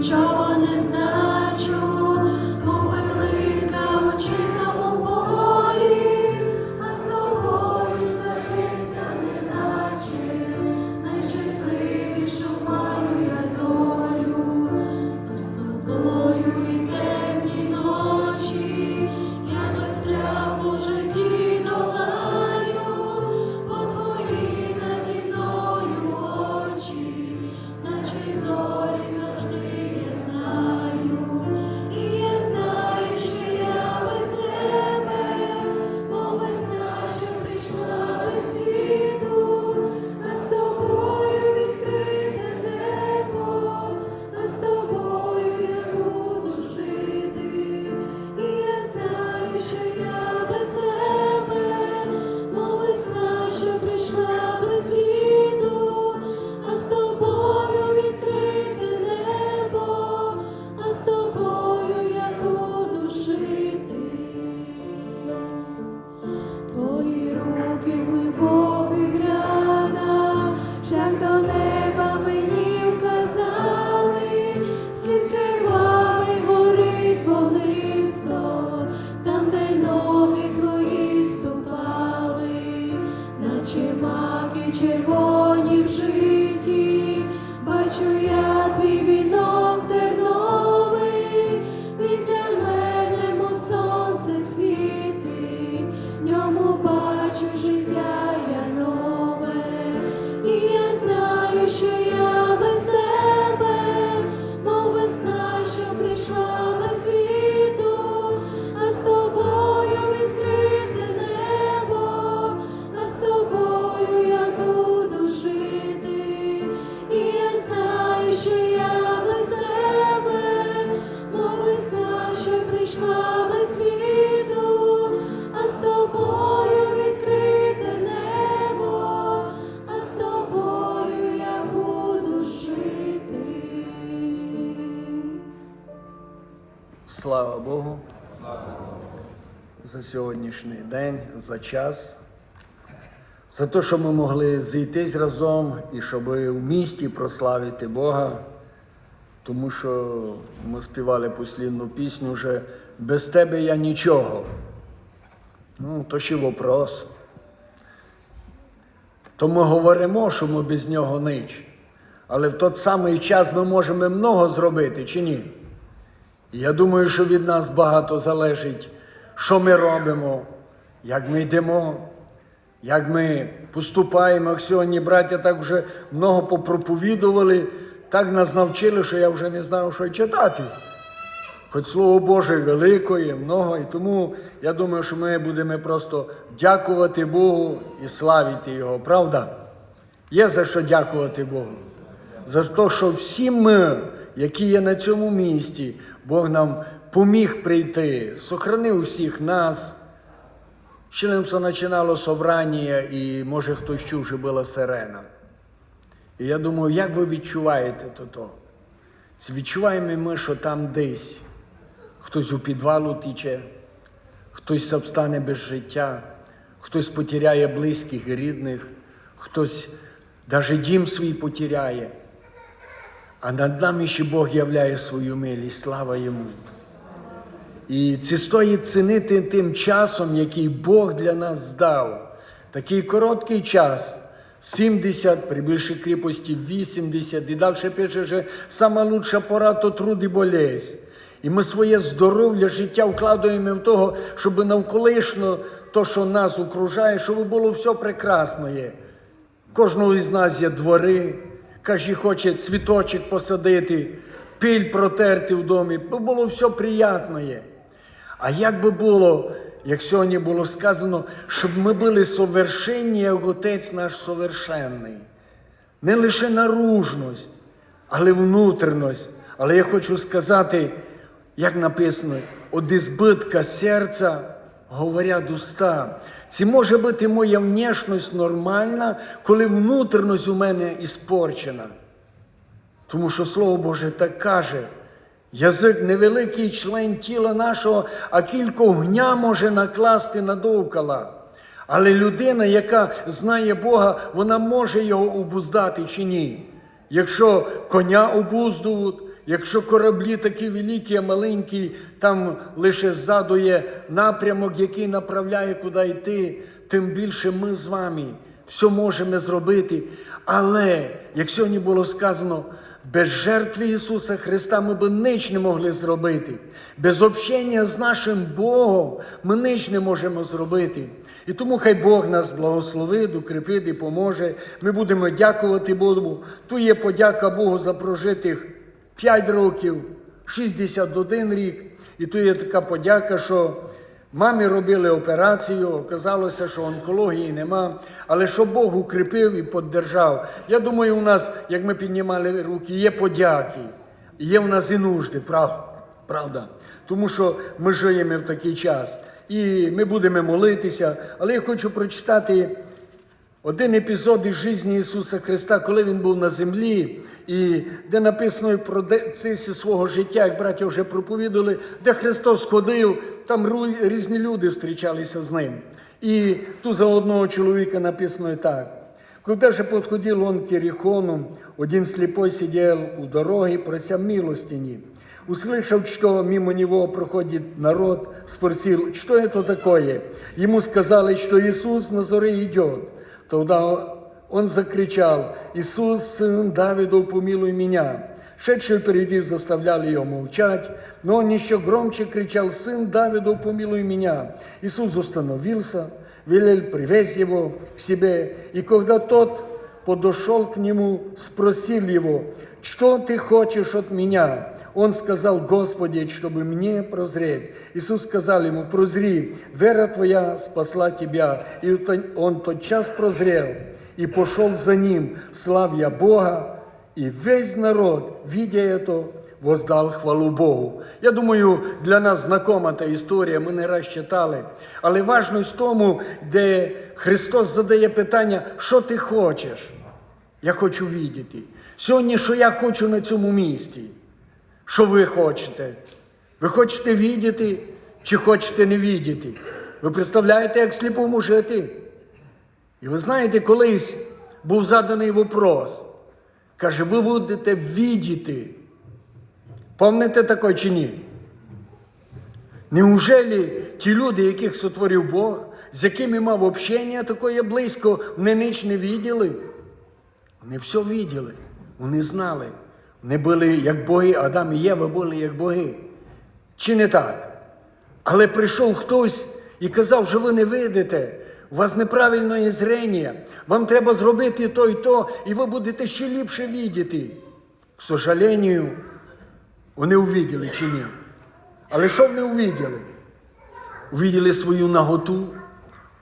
нічого не значу, бачу я твій Слава Богу за сьогоднішній день, за час, за те, що ми могли зійтись разом і щоб в місті прославити Бога, тому що ми співали послідну пісню вже без тебе я нічого. Ну, то ще вопрос. То ми говоримо, що ми без нього нич. Але в той самий час ми можемо много зробити чи ні? Я думаю, що від нас багато залежить, що ми робимо, як ми йдемо, як ми поступаємо. Як сьогодні браття так вже много попроповідували, так нас навчили, що я вже не знав, що читати. Хоч Слово Боже велике, є много, і тому я думаю, що ми будемо просто дякувати Богу і славити Його, правда? Є за що дякувати Богу. За те, що всі ми, які є на цьому місці, Бог нам поміг прийти, сохранив всіх нас. Щелемся починало собрання, і може хтось чув, що була сирена. І я думаю, як ви відчуваєте то? Відчуваємо ми, що там десь хтось у підвалу тіче, хтось обстане без життя, хтось потеряє близьких і рідних, хтось навіть дім свій потеряє. А над нами ще Бог являє свою милість, слава йому. І це стоїть цінити тим часом, який Бог для нас здав. Такий короткий час. 70, при більшій кріпості 80, і далі пише, що сама лучша пора то труд і болезнь. І ми своє здоров'я, життя вкладаємо в того, щоб навколишно то, що нас окружає, щоб було все прекрасно є. Кожного із нас є двори, кожен хоче цвіточок посадити, піль протерти в домі, бо було все приємно. А як би було, як сьогодні було сказано, щоб ми були совершенні, як Отець наш совершенний. Не лише наружність, але внутрішність. Але я хочу сказати, як написано, од избитка серця говорять уста. Це може бути моя внешність нормальна, коли внутрішність у мене іспорчена. Тому що Слово Боже так каже. Язик невеликий член тіла нашого, а кілька огня може накласти надовкола. Але людина, яка знає Бога, вона може його обуздати чи ні. Якщо коня обуздують, Якщо кораблі такі великі, а маленькі, там лише ззаду є напрямок, який направляє, куди йти, тим більше ми з вами все можемо зробити. Але, як сьогодні було сказано, без жертви Ісуса Христа ми б ніч не могли зробити. Без общення з нашим Богом ми ніч не можемо зробити. І тому хай Бог нас благословить, укріпить і поможе. Ми будемо дякувати Богу. Тут є подяка Богу за прожитих 5 років, 61 рік. І тут є така подяка, що мамі робили операцію, оказалося, що онкології нема, але що Бог укріпив і піддержав. Я думаю, у нас, як ми піднімали руки, є подяки, є в нас і нужди, правда. Тому що ми живемо в такий час. І ми будемо молитися, але я хочу прочитати один епізод із житті Ісуса Христа, коли Він був на землі, і де написано про процесі свого життя, як браття вже проповідали, де Христос ходив, там ру- різні люди зустрічалися з ним. І тут за одного чоловіка написано так. Когда же подходил он к Ерихону, один слепой сидел у дороги, прося милостыни. Услышав, что мимо него проходит народ, спросил, что это такое? Ему сказали, что Иисус на зоре идет. Тогда он закричал, «Иисус, сын Давидов, помилуй меня!» Шедшие впереди заставляли его молчать, но он еще громче кричал, «Сын Давидов, помилуй меня!» Иисус остановился, велел привез его к себе, и когда тот подошел к нему, спросил его, «Что ты хочешь от меня?» Он сказал, «Господи, чтобы мне прозреть». Иисус сказал ему, «Прозри, вера твоя спасла тебя». И он тотчас прозрел и пошел за ним, славя Бога, и весь народ, видя это, воздал хвалу Богу. Я думаю, для нас знакома та історія, ми не раз читали. Але важність в тому, де Христос задає питання, що ти хочеш? Я хочу віддіти. Сьогодні, що я хочу на цьому місці? Що ви хочете? Ви хочете віддіти чи хочете не віддіти? Ви представляєте, як сліпому жити? І ви знаєте, колись був заданий вопрос. Каже, ви будете віддіти. Помните таке чи ні? Неужели ті люди, яких сотворив Бог, з якими мав общення таке близько, вони ніч не відділи? Вони все відділи, вони знали. Вони були як боги, Адам і Єва були як боги. Чи не так? Але прийшов хтось і казав, що ви не видите, у вас неправильне зрення, вам треба зробити то і то, і ви будете ще ліпше віддіти. К сожалению, вони увиділи чи ні? Але що вони увиділи? Увиділи свою наготу,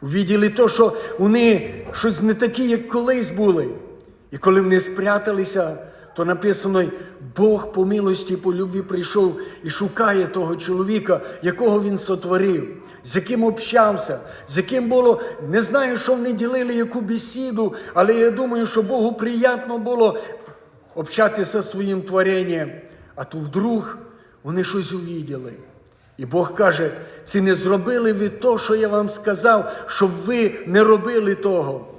увиділи то, що вони щось не такі, як колись були. І коли вони спряталися, то написано, Бог по милості, по любві прийшов і шукає того чоловіка, якого він сотворив, з яким общався, з яким було, не знаю, що вони ділили, яку бесіду, але я думаю, що Богу приємно було общатися зі своїм творенням. А то вдруг вони щось увіділи. І Бог каже, ці не зробили ви то, що я вам сказав, щоб ви не робили того.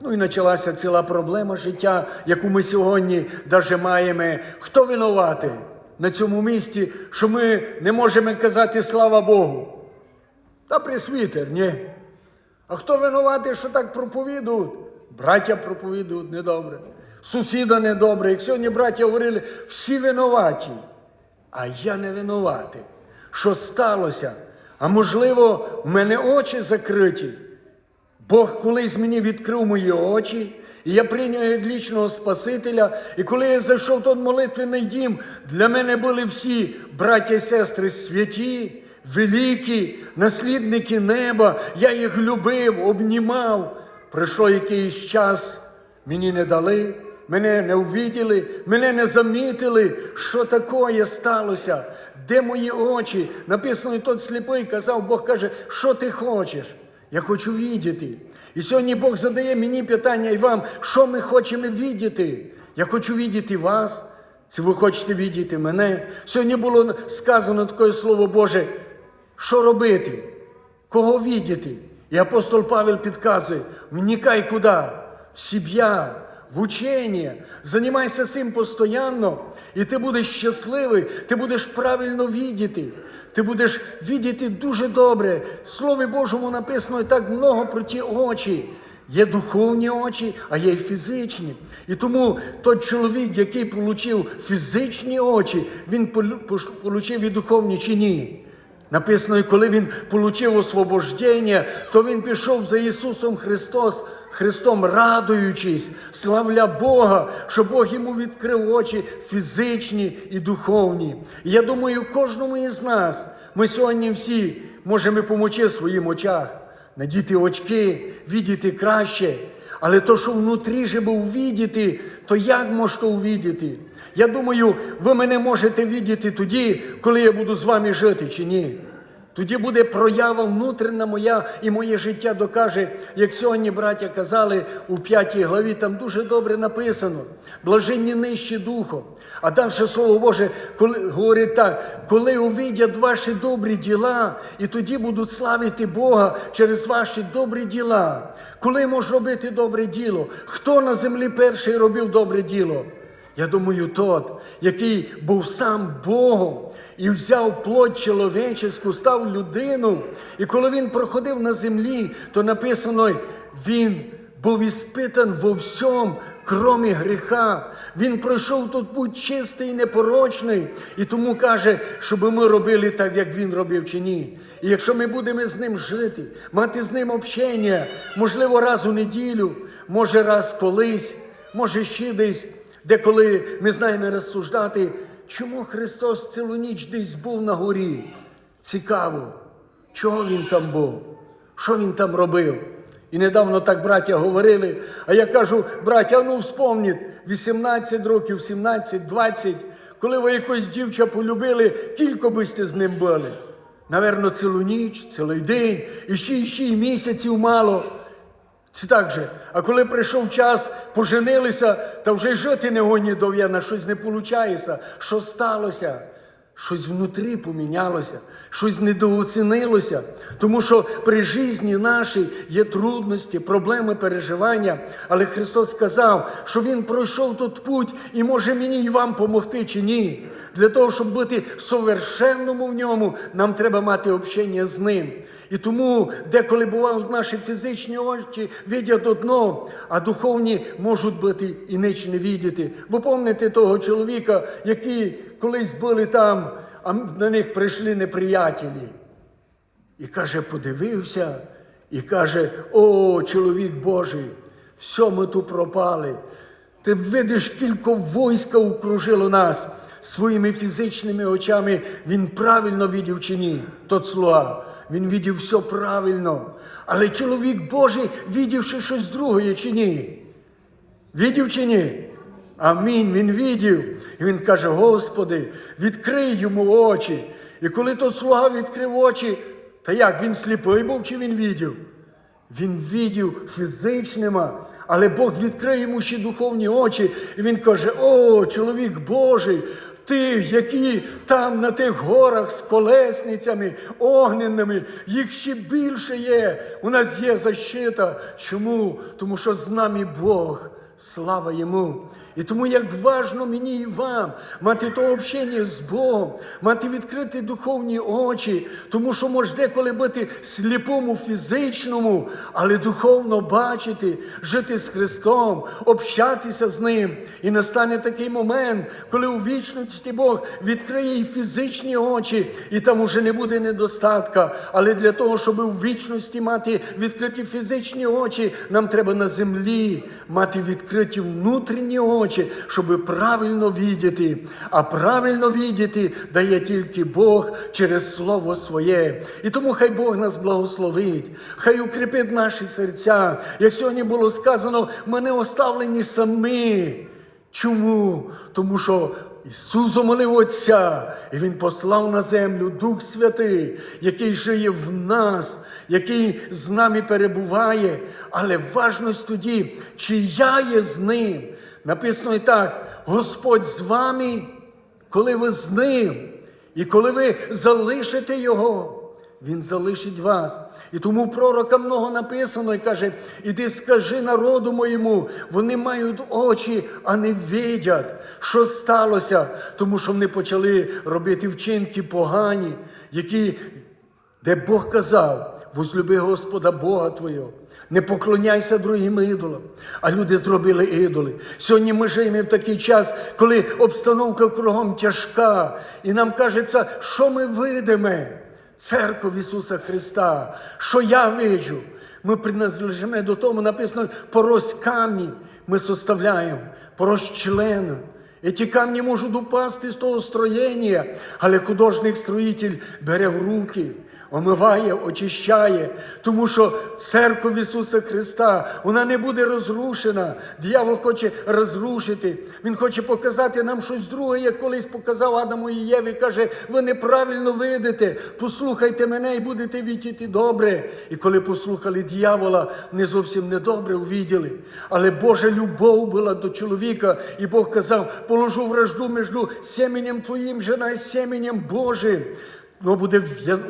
Ну і почалася ціла проблема життя, яку ми сьогодні навіть маємо. Хто винуватий на цьому місці, що ми не можемо казати слава Богу? Та присвітер, ні. А хто винуватий, що так проповідують? Браття проповідують недобре. Сусіда недобре. Як сьогодні браття говорили, всі винуваті. А я не винуватий. Що сталося? А можливо, в мене очі закриті. Бог колись мені відкрив мої очі, і я прийняв як лічного Спасителя. І коли я зайшов в той молитвений дім, для мене були всі браття і сестри святі, великі, наслідники неба. Я їх любив, обнімав. Пройшов якийсь час, мені не дали, мене не увиділи, мене не замітили, що таке сталося, де мої очі. Написано, тот сліпий казав, Бог каже, що ти хочеш? Я хочу віддіти. І сьогодні Бог задає мені питання і вам, що ми хочемо віддіти. Я хочу віддіти вас, чи ви хочете віддіти мене. Сьогодні було сказано таке слово Боже, що робити, кого віддіти. І апостол Павел підказує: вникай куди? В сім'я, в учення. Займайся цим постійно, і ти будеш щасливий, ти будеш правильно відіти. Ти будеш відіти дуже добре. В Слові Божому написано і так много про ті очі. Є духовні очі, а є й фізичні. І тому той чоловік, який отримав фізичні очі, він отримав і духовні чи ні. Написано, і коли він отримав освобождення, то він пішов за Ісусом Христос, Христом радуючись, славля Бога, що Бог йому відкрив очі фізичні і духовні. Я думаю, кожному із нас ми сьогодні всі можемо помочи в своїм очах, надіти очки, відіти краще. Але то, що внутрі же увідіти, то як можете увідіти? Я думаю, ви мене можете відіти тоді, коли я буду з вами жити чи ні. Тоді буде проява внутрішня моя і моє життя докаже, як сьогодні браття казали у п'ятій главі, там дуже добре написано: блаженні нижчі духом. А далі слово Боже коли, говорить так, коли увидять ваші добрі діла, і тоді будуть славити Бога через ваші добрі діла. Коли можеш робити добре діло? Хто на землі перший робив добре діло? Я думаю, тот, який був сам Богом і взяв плоть чоловічеську, став людину. І коли він проходив на землі, то написано, він був іспитан во всьому, кромі гріха. Він пройшов тут путь чистий і непорочний, і тому каже, щоб ми робили так, як він робив чи ні. І якщо ми будемо з ним жити, мати з ним общення, можливо, раз у неділю, може раз колись, може ще десь. Деколи ми знаємо розсуждати, чому Христос цілу ніч десь був на горі. Цікаво, чого Він там був, що Він там робив. І недавно так браття говорили, а я кажу, браття, ну вспомніть, 18 років, 17, 20, коли ви якось дівча полюбили, кілько би сте з ним були. Наверно, цілу ніч, цілий день, і ще, і ще місяців мало. Це так же. А коли прийшов час, поженилися, та вже й жити не гоні дов'яна, щось не виходить. Що сталося? Щось внутрі помінялося, щось недооцінилося. Тому що при житті нашій є трудності, проблеми, переживання. Але Христос сказав, що Він пройшов тут путь і може мені і вам допомогти чи ні. Для того, щоб бути совершенному в ньому, нам треба мати общення з ним. І тому деколи бувають наші фізичні очі видять одно, а духовні можуть бути і ніч не видіти. Ви пам'ятаєте того чоловіка, які колись були там, а на них прийшли неприятелі. І каже, подивився, і каже: О, чоловік Божий, все ми тут пропали. Ти видиш, кілько війська окружило нас своїми фізичними очами. Він правильно видів чи ні, тот слуга. Він видів все правильно. Але чоловік Божий, видівши щось друге чи ні? Видів чи ні? Амінь. Він видів. І він каже: Господи, відкрий йому очі. І коли тот слуга відкрив очі, та як він сліпий був чи він видів? Він видів фізичними, але Бог відкриє йому ще духовні очі. І він каже: О, чоловік Божий, ти, які там на тих горах з колесницями огненними, їх ще більше є. У нас є защита. Чому? Тому що з нами Бог. Слава йому! І тому як важно мені і вам мати то общення з Богом, мати відкриті духовні очі, тому що може деколи бути сліпому фізичному, але духовно бачити, жити з Христом, общатися з Ним. І настане такий момент, коли у вічності Бог відкриє і фізичні очі, і там уже не буде недостатка. Але для того, щоб у вічності мати відкриті фізичні очі, нам треба на землі мати відкриті внутрішні очі очі, щоб правильно відіти. А правильно відіти дає тільки Бог через Слово Своє. І тому хай Бог нас благословить, хай укріпить наші серця. Як сьогодні було сказано, ми не оставлені самі. Чому? Тому що Ісус умолив Отця, і Він послав на землю Дух Святий, який живе в нас, який з нами перебуває. Але важність тоді, чи я є з ним. Написано і так: Господь з вами, коли ви з ним, і коли ви залишите Його, Він залишить вас. І тому пророка много написано і каже: іди скажи народу моєму, вони мають очі, а не видять, що сталося, тому що вони почали робити вчинки погані, які, де Бог казав, возлюби Господа Бога Твого. Не поклоняйся другим ідолам, а люди зробили ідоли. Сьогодні ми живемо в такий час, коли обстановка кругом тяжка, і нам кажеться, що ми видимо. Церкву Ісуса Христа, що я виджу. Ми принадлежимо до того, написано, порось камні ми составляємо, порось члена. І ті камні можуть упасти з того строєння, але художник-строїтель бере в руки, омиває, очищає, тому що церква Ісуса Христа, вона не буде розрушена. Дьявол хоче розрушити. Він хоче показати нам щось друге, як колись показав Адаму і Єві, каже, ви неправильно видите, послухайте мене і будете відтіти добре. І коли послухали дьявола, не зовсім недобре увіділи. Але Божа любов була до чоловіка, і Бог казав, положу вражду між семенем твоїм, жена і семенем Божим. Воно буде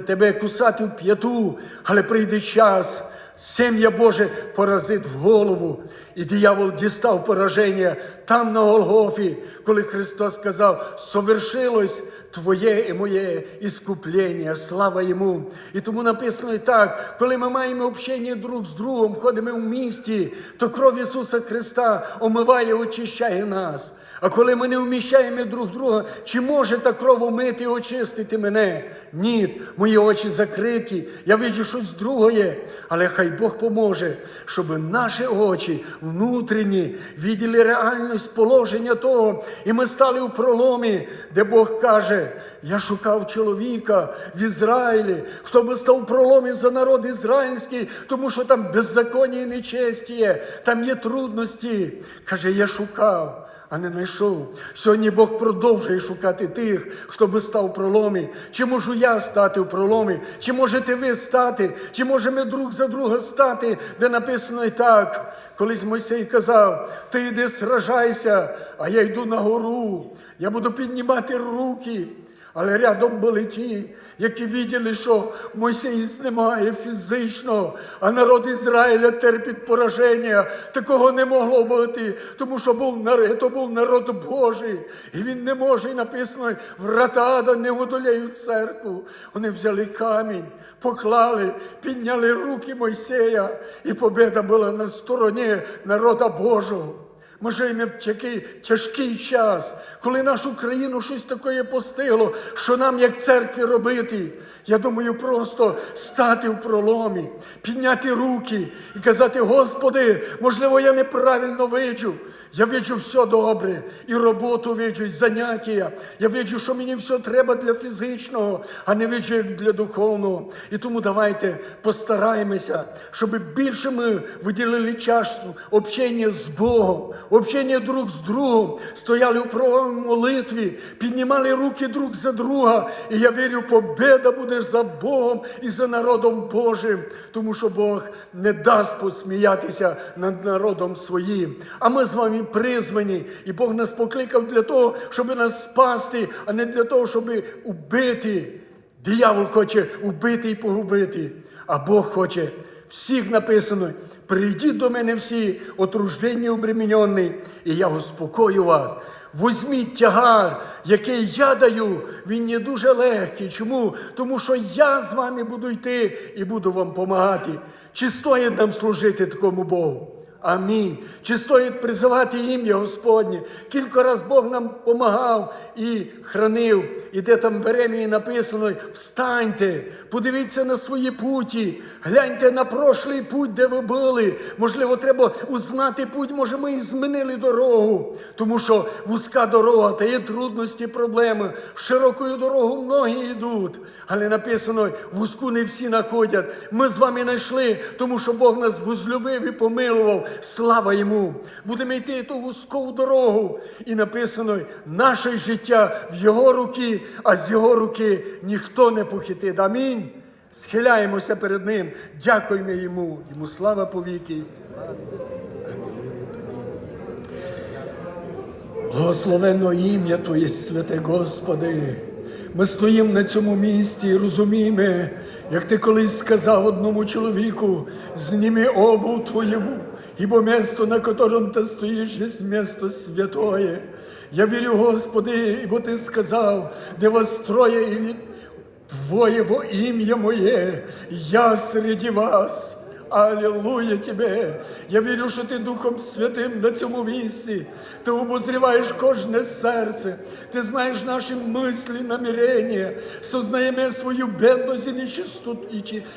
тебе кусати в п'яту, але прийде час. Сім'я Боже поразить в голову. І диявол дістав пораження там на Голгофі, коли Христос сказав: совершилось Твоє і моє іскуплення, слава йому. І тому написано і так, коли ми маємо общення друг з другом, ходимо в місті, то кров Ісуса Христа омиває, очищає нас. А коли ми не вміщаємо друг друга, чи може та кров омити і очистити мене? Ні, мої очі закриті, я бачу щось другое, але хай Бог поможе, щоб наші очі внутрішні виділи реальність положення того, і ми стали у проломі, де Бог каже: я шукав чоловіка в Ізраїлі, хто би став у проломі за народ ізраїльський, тому що там беззаконня і нечестіє, там є трудності. Каже, я шукав а не знайшов. Сьогодні Бог продовжує шукати тих, хто би став у проломі. Чи можу я стати в проломі? Чи можете ви стати? Чи можемо друг за друга стати, де написано і так. Колись Мойсей казав: ти йди сражайся, а я йду на гору. Я буду піднімати руки. Але рядом були ті, які виділи, що Мойсей знімає фізично, а народ Ізраїля терпить пораження. Такого не могло бути, тому що був народ, був народ Божий. І він не може, і написано, врата ада не одоляють церкву. Вони взяли камінь, поклали, підняли руки Мойсея, і победа була на стороні народа Божого. Ми не в такий тяжкий час, коли нашу країну щось таке постигло, що нам, як церкві, робити. Я думаю, просто стати в проломі, підняти руки і казати, Господи, можливо, я неправильно виджу. Я виджу все добре, і роботу виджу, і заняття. Я виджу, що мені все треба для фізичного, а не виджу як для духовного. І тому давайте постараємося, щоб більше ми виділили часу общення з Богом, общення друг з другом, стояли в правовій молитві, піднімали руки друг за друга. І я вірю, победа буде за Богом і за народом Божим, тому що Бог не дасть посміятися над народом своїм. А ми з вами призвані, і Бог нас покликав для того, щоб нас спасти, а не для того, щоб убити. Диявол хоче убити і погубити, а Бог хоче. Всіх написано, прийдіть до мене всі, отруждені обременені, і я успокою вас. Возьміть тягар, який я даю, він не дуже легкий. Чому? Тому що я з вами буду йти і буду вам допомагати. Чи стоїть нам служити такому Богу? Амінь. Чи стоїть призивати ім'я Господнє? Кілька раз Бог нам помагав і хранив. І де там в Еремії написано: встаньте, подивіться на свої путі, гляньте на прошлий путь, де ви були. Можливо, треба узнати путь, може, ми і змінили дорогу. Тому що вузька дорога, та є трудності, проблеми. Широкою дорогою многі йдуть. Але написано, вузьку не всі знаходять. Ми з вами знайшли, тому що Бог нас возлюбив і помилував. Слава йому! Будемо йти ту вузьку дорогу. І написано, наше життя в Його руки, а з Його руки ніхто не похитить. Амінь. Схиляємося перед Ним, дякуємо Йому, йому слава повіки. Благословенно ім'я Твоє святе Господи. Ми стоїмо на цьому місці і розуміємо, Як ти колись сказав одному чоловіку, зніми обув твоєму, ібо місто, на котором ти стоїш, є місто святое. Я вірю, Господи, бо ти сказав, де вас троє і двоє во ім'я моє, я серед вас. Алілуя тебе! Я вірю, що ти Духом Святим на цьому місці. Ти обозріваєш кожне серце. Ти знаєш наші мислі, намірення, сознаємо свою бедність і нечистоту,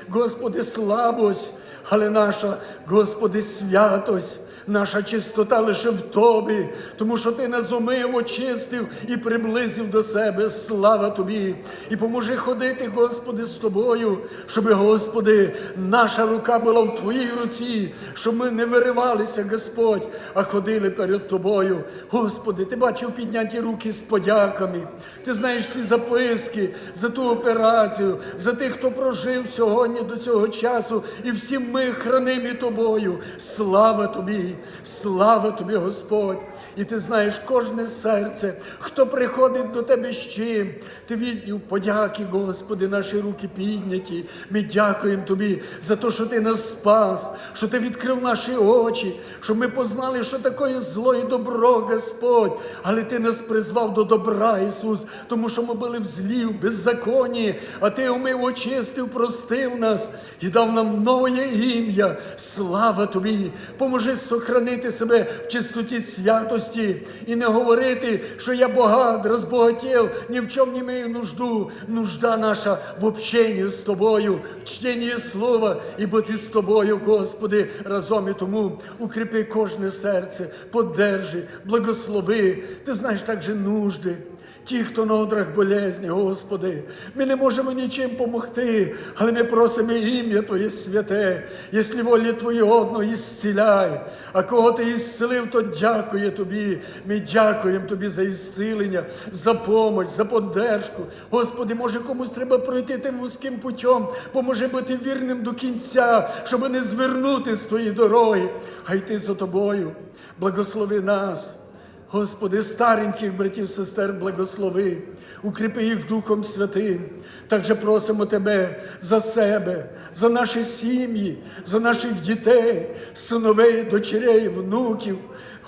Господи, слабость, але наша, Господи, святость. Наша чистота лише в Тобі, тому що Ти нас умив, очистив і приблизив до себе. Слава Тобі! І поможи ходити, Господи, з Тобою, щоб, Господи, наша рука була в Твоїй руці, щоб ми не виривалися, Господь, а ходили перед Тобою. Господи, Ти бачив підняті руки з подяками. Ти знаєш ці записки за ту операцію, за тих, хто прожив сьогодні до цього часу, і всі ми хранимі Тобою. Слава Тобі! Слава тобі, Господь! І ти знаєш кожне серце, хто приходить до тебе з чим. Ти відділ подяки, Господи, наші руки підняті. Ми дякуємо Тобі за те, що Ти нас спас, що Ти відкрив наші очі, щоб ми познали, що таке зло і добро, Господь. Але Ти нас призвав до добра, Ісус, тому що ми були в злі, в беззаконні, а Ти умив, очистив, простив нас і дав нам нове ім'я. Слава Тобі! Поможи сохранити себе в чистоті святості і не говорити, що я богат, розбогатів, ні в чому не маю нужду. Нужда наша в общенні з тобою, в чтенні слова і бути з тобою, Господи, разом і тому укріпи кожне серце, подержи, благослови. Ти знаєш також нужди. Ті, хто на одрах болезні, Господи, ми не можемо нічим помогти, але ми просимо ім'я Твоє святе, якщо волі Твої одно ісціляй. А кого ти ісцелив, то дякує Тобі. Ми дякуємо Тобі за ісцілення, за помощь, за поддержку. Господи, може комусь треба пройти тим вузьким путем, поможе бути вірним до кінця, щоб не звернути з Твоєї дороги, а йти за Тобою. Благослови нас. Господи, стареньких братів, сестер, благослови, укріпи їх Духом Святим. Також просимо Тебе за себе, за наші сім'ї, за наших дітей, синовей, дочерей, внуків.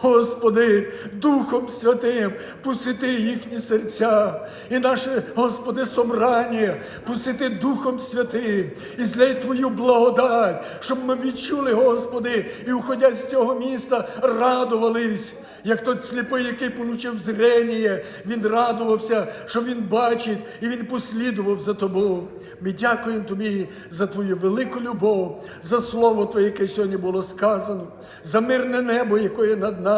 Господи, Духом Святим, посіти їхні серця і наше, Господи, собрання, посіти Духом Святим і зляй Твою благодать, щоб ми відчули, Господи, і, уходять з цього міста, радувались. Як той сліпий, який получив зрення, він радувався, що він бачить, і він послідував за тобою. Ми дякуємо тобі за твою велику любов, за слово Твоє, яке сьогодні було сказано, за мирне небо, яке над нами.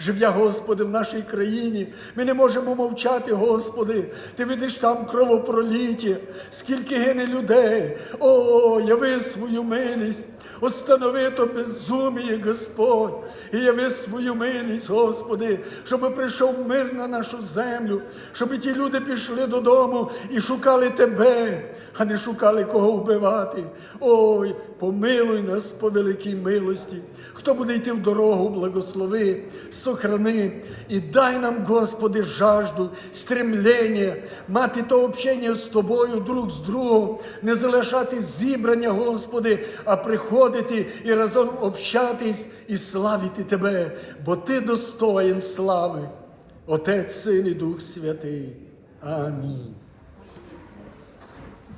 Жив'я, Господи, в нашій країні. Ми не можемо мовчати, Господи. Ти видиш там кровопроліття, скільки гине людей. О, яви свою милість. Останови то безуміє, Господь, і яви свою милість, Господи, щоб прийшов мир на нашу землю, щоб ті люди пішли додому і шукали Тебе, а не шукали кого вбивати. Ой, помилуй нас по великій милості. Хто буде йти в дорогу, благослови, сохрани і дай нам, Господи, жажду, стремлення, мати то общення з Тобою, друг з другом, не залишати зібрання, Господи, а приходити і разом общатись і славити Тебе, бо Ти достоїн слави, Отець, Син і Дух Святий. Амінь.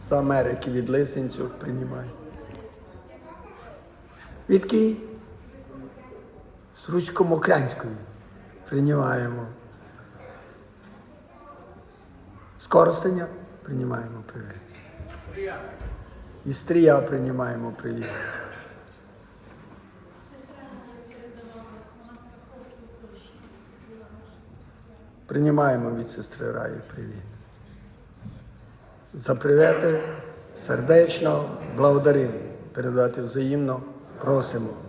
З Америки від Лисенців приймай. Від Києва? З русько-мокрянської приймаємо. З приймаємо привіт. І Стрія приймаємо привіт. Приймаємо від сестри Раї привіт. За привіти сердечно благодарим, передати взаємно просимо.